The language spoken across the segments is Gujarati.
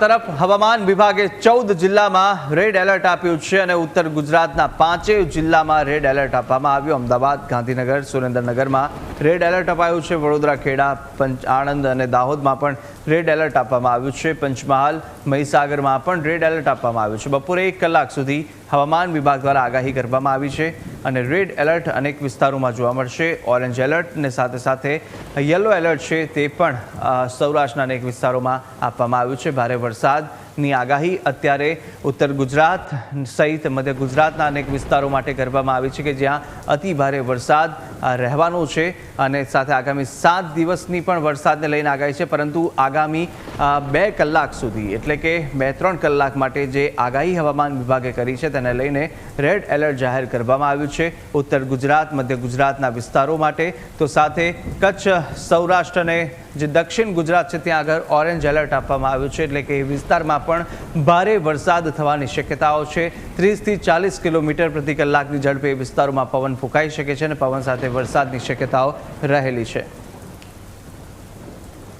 તરફ હવામાન વિભાગે ચૌદ જિલ્લામાં રેડ એલર્ટ આપ્યું છે અને ઉત્તર ગુજરાતના પાંચેય જિલ્લામાં રેડ એલર્ટ આપવામાં આવ્યું. અમદાવાદ, ગાંધીનગર, સુરેન્દ્રનગરમાં રેડ એલર્ટ અપાયું છે. વડોદરા, ખેડા, પંચ, આણંદ અને દાહોદમાં પણ રેડ એલર્ટ આપવામાં આવ્યું છે. પંચમહાલ, મહીસાગરમાં પણ રેડ એલર્ટ આપવામાં આવ્યું છે. બપોરે એક કલાક સુધી હવામાન વિભાગ દ્વારા આગાહી કરવામાં આવી છે. અને રેડ એલર્ટ અનેક વિસ્તારોમાં જોવા મળશે. ઓરેન્જ એલર્ટ ને સાથે સાથે યલો એલર્ટ છે તે પણ સૌરાષ્ટ્રના અનેક વિસ્તારોમાં આપવામાં આવ્યું છે. ભારે વરસાદની આગાહી અત્યારે ઉત્તર ગુજરાત સહિત મધ્ય ગુજરાતના અનેક વિસ્તારો માટે કરવામાં આવી છે કે જ્યાં અતિ ભારે વરસાદ રહેવાનો છે અને સાથે આગામી સાત દિવસની પણ વરસાદને લઈને આગાહી છે. પરંતુ આગામી બે કલાક સુધી, એટલે કે બે ત્રણ કલાક માટે જે આગાહી હવામાન વિભાગે કરી છે તેને લઈને રેડ એલર્ટ જાહેર કરવામાં આવ્યું છે ઉત્તર ગુજરાત, મધ્ય ગુજરાતના વિસ્તારો માટે. તો સાથે કચ્છ, સૌરાષ્ટ્ર અને જે દક્ષિણ ગુજરાત છે ત્યાં આગળ ઓરેન્જ એલર્ટ આપવામાં આવ્યું છે, એટલે કે એ વિસ્તારમાં પણ ભારે વરસાદ થવાની શક્યતાઓ છે. ત્રીસથી ચાલીસ કિલોમીટર પ્રતિ કલાકની ઝડપે વિસ્તારોમાં પવન ફૂંકાઈ શકે છે અને પવન સાથે વરસાદની શક્યતાઓ રહેલી છે.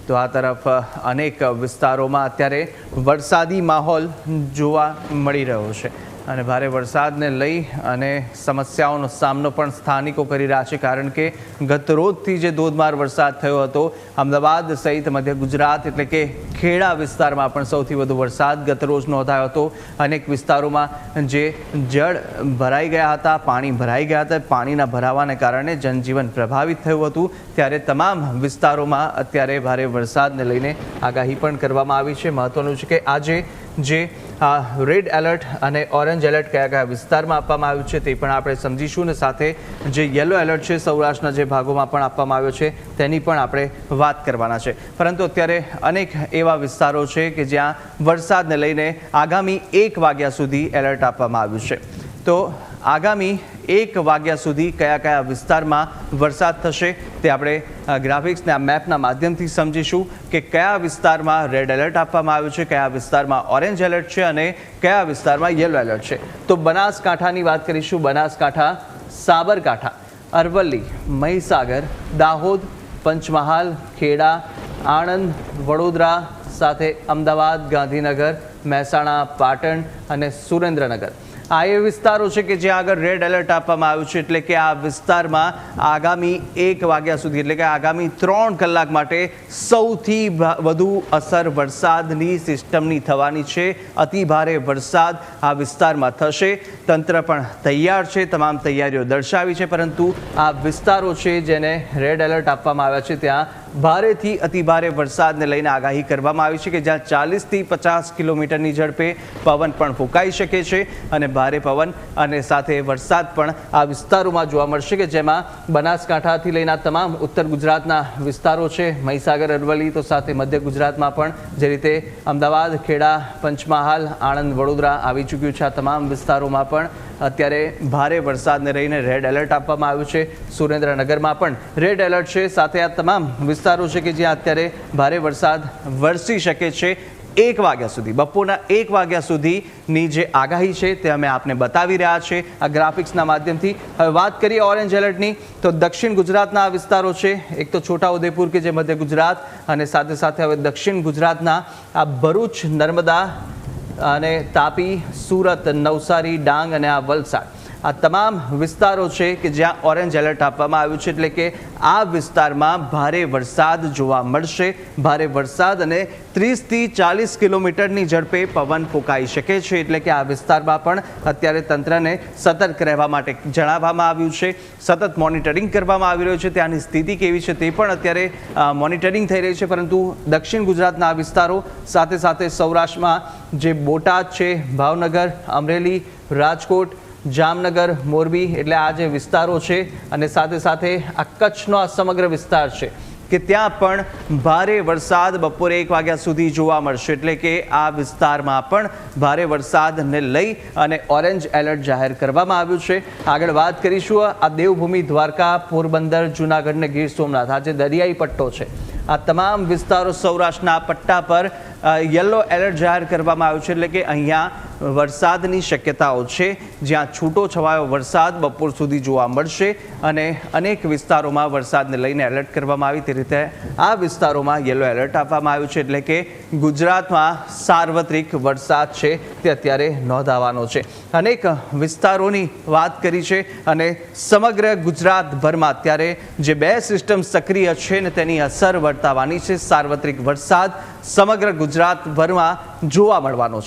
તો આ તરફ અનેક વિસ્તારોમાં અત્યારે વરસાદી માહોલ જોવા મળી રહ્યો છે. અને ભારે વરસાદને લઈ અને સમસ્યાઓનો સામનો પણ સ્થાનિકો કરી રહ્યા છે, કારણ કે ગતરોજથી જે ધોધમાર વરસાદ થયો હતો, અમદાવાદ સહિત મધ્ય ગુજરાત એટલે કે ખેડા વિસ્તારમાં પણ સૌથી વધુ વરસાદ ગતરોજ નોંધાયો હતો. અનેક વિસ્તારોમાં જે જળ ભરાઈ ગયા હતા, પાણી ભરાઈ ગયા હતા, પાણીના ભરાવાને કારણે જનજીવન પ્રભાવિત થયું હતું. ત્યારે તમામ વિસ્તારોમાં અત્યારે ભારે વરસાદને લઈને આગાહી પણ કરવામાં આવી છે. મહત્વનું છે કે આજે જે રેડ એલર્ટ અને ઓરેન્જ એલર્ટ કયા કયા વિસ્તારમાં આપવામાં આવ્યું છે તે પણ આપણે સમજીશું ને સાથે જે યલો એલર્ટ છે સૌરાષ્ટ્રના જે ભાગોમાં પણ આપવામાં આવ્યો છે તેની પણ આપણે વાત કરવાના છે. પરંતુ અત્યારે અનેક એવા વિસ્તારો છે કે જ્યાં વરસાદને લઈને આગામી એક વાગ્યા સુધી એલર્ટ આપવામાં આવ્યું છે. તો આગામી એક વાગ્યા સુધી કયા કયા વિસ્તારમાં વરસાદ થશે તે આપણે ગ્રાફિક્સના મેપના માધ્યમથી સમજીશું કે કયા વિસ્તારમાં રેડ એલર્ટ આપવામાં આવ્યું છે, કયા વિસ્તારમાં ઓરેન્જ એલર્ટ છે અને કયા વિસ્તારમાં યલો એલર્ટ છે. તો બનાસકાંઠાની વાત કરીશું, બનાસકાંઠા, સાબરકાંઠા, અરવલ્લી, મહીસાગર, દાહોદ, પંચમહાલ, ખેડા, આણંદ, વડોદરા, સાથે અમદાવાદ, ગાંધીનગર, મહેસાણા, પાટણ અને સુરેન્દ્રનગર. આ એ વિસ્તારો છે કે જ્યાં આગળ રેડ એલર્ટ આપવામાં આવ્યું છે એટલે કે આ વિસ્તારમાં આગામી એક વાગ્યા સુધી, એટલે કે આગામી ત્રણ કલાક માટે સૌથી વધુ અસર વરસાદની સિસ્ટમની થવાની છે. અતિ ભારે વરસાદ આ વિસ્તારમાં થશે. તંત્ર પણ તૈયાર છે, તમામ તૈયારીઓ દર્શાવી છે, પરંતુ આ વિસ્તારો છે જેને રેડ એલર્ટ આપવામાં આવ્યા છે, ત્યાં ભારેથી અતિ ભારે વરસાદને લઈને આગાહી કરવામાં આવી છે કે જ્યાં ચાલીસથી પચાસ કિલોમીટરની ઝડપે પવન પણ ફૂંકાઈ શકે છે અને ભારે પવન અને સાથે વરસાદ પણ આ વિસ્તારોમાં જોવા મળશે કે જેમાં બનાસકાંઠાથી લઈને તમામ ઉત્તર ગુજરાતના વિસ્તારો છે. મહીસાગર, અરવલ્લી, તો સાથે મધ્ય ગુજરાતમાં પણ જે રીતે અમદાવાદ, ખેડા, પંચમહાલ, આણંદ, વડોદરા આવી ચૂક્યું છે. આ તમામ વિસ્તારોમાં પણ અત્યારે ભારે વરસાદને રહીને રેડ એલર્ટ આપવામાં આવ્યું છે. સુરેન્દ્રનગરમાં પણ રેડ એલર્ટ છે. સાથે આ તમામ વિસ્તારો છે કે જ્યાં અત્યારે ભારે વરસાદ વરસી શકે છે એક વાગ્યા સુધી. બપોરના એક વાગ્યા સુધીની જે આગાહી છે તે અમે આપને બતાવી રહ્યા છે. આ ગ્રાફિક્સના માધ્યમથી હવે વાત કરીએ ઓરેન્જ એલર્ટની. તો દક્ષિણ ગુજરાતના આ વિસ્તારો છે, એક તો છોટાઉદેપુર કે જે મધ્ય ગુજરાત અને સાથે સાથે હવે દક્ષિણ ગુજરાતના આ ભરૂચ, નર્મદા અને તાપી, સુરત, નવસારી, ડાંગ અને આ વલસાડ. આ તમામ વિસ્તારો છે કે જ્યાં ઓરેન્જ એલર્ટ આપવામાં આવ્યું છે, એટલે કે આ વિસ્તારમાં ભારે વરસાદ જોવા મળશે. ભારે વરસાદ અને ત્રીસથી ચાલીસ કિલોમીટરની ઝડપે પવન ફૂંકાઈ શકે છે, એટલે કે આ વિસ્તારમાં પણ અત્યારે તંત્રને સતર્ક રહેવા માટે જણાવવામાં આવ્યું છે. સતત મોનિટરિંગ કરવામાં આવી રહ્યું છે. ત્યાંની સ્થિતિ કેવી છે તે પણ અત્યારે મોનિટરિંગ થઈ રહી છે, પરંતુ દક્ષિણ ગુજરાતના આ વિસ્તારો સાથે સાથે સૌરાષ્ટ્રમાં જે બોટાદ છે, ભાવનગર, અમરેલી, રાજકોટ જામનગર, મોરબી એટલે આ જે વિસ્તારો છે અને સાથે સાથે આ કચ્છનો આ સમગ્ર વિસ્તાર છે કે ત્યાં પણ ભારે વરસાદ બપોરે એક વાગ્યા સુધી જોવા મળશે. એટલે કે આ વિસ્તારમાં પણ ભારે વરસાદને લઈ અને ઓરેન્જ એલર્ટ જાહેર કરવામાં આવ્યું છે. આગળ વાત કરીશું આ દેવભૂમિ દ્વારકા, પોરબંદર, જૂનાગઢ ને ગીર સોમનાથ. આ જે દરિયાઈ પટ્ટો છે, આ તમામ વિસ્તારો સૌરાષ્ટ્રના પટ્ટા પર યલો એલર્ટ જાહેર કરવામાં આવ્યું છે. એટલે કે અહીંયા વરસાદની શક્યતાઓ છે. જ્યાં છૂટો છવાયો વરસાદ બપોર સુધી જોવા મળશે અને અનેક વિસ્તારોમાં વરસાદને લઈને એલર્ટ કરવામાં આવી. તે રીતે આ વિસ્તારોમાં યલો એલર્ટ આપવામાં આવ્યું છે. એટલે કે ગુજરાતમાં સાર્વત્રિક વરસાદ છે. તે અત્યારે નોંધાવાનો છે. અનેક વિસ્તારોની વાત કરી છે અને સમગ્ર ગુજરાતભરમાં અત્યારે જે બે સિસ્ટમ સક્રિય છે ને તેની અસર વર્તાવાની છે. સાર્વત્રિક વરસાદ સમગ્ર ગુજરાતભરમાં જોવા મળવાનો છે.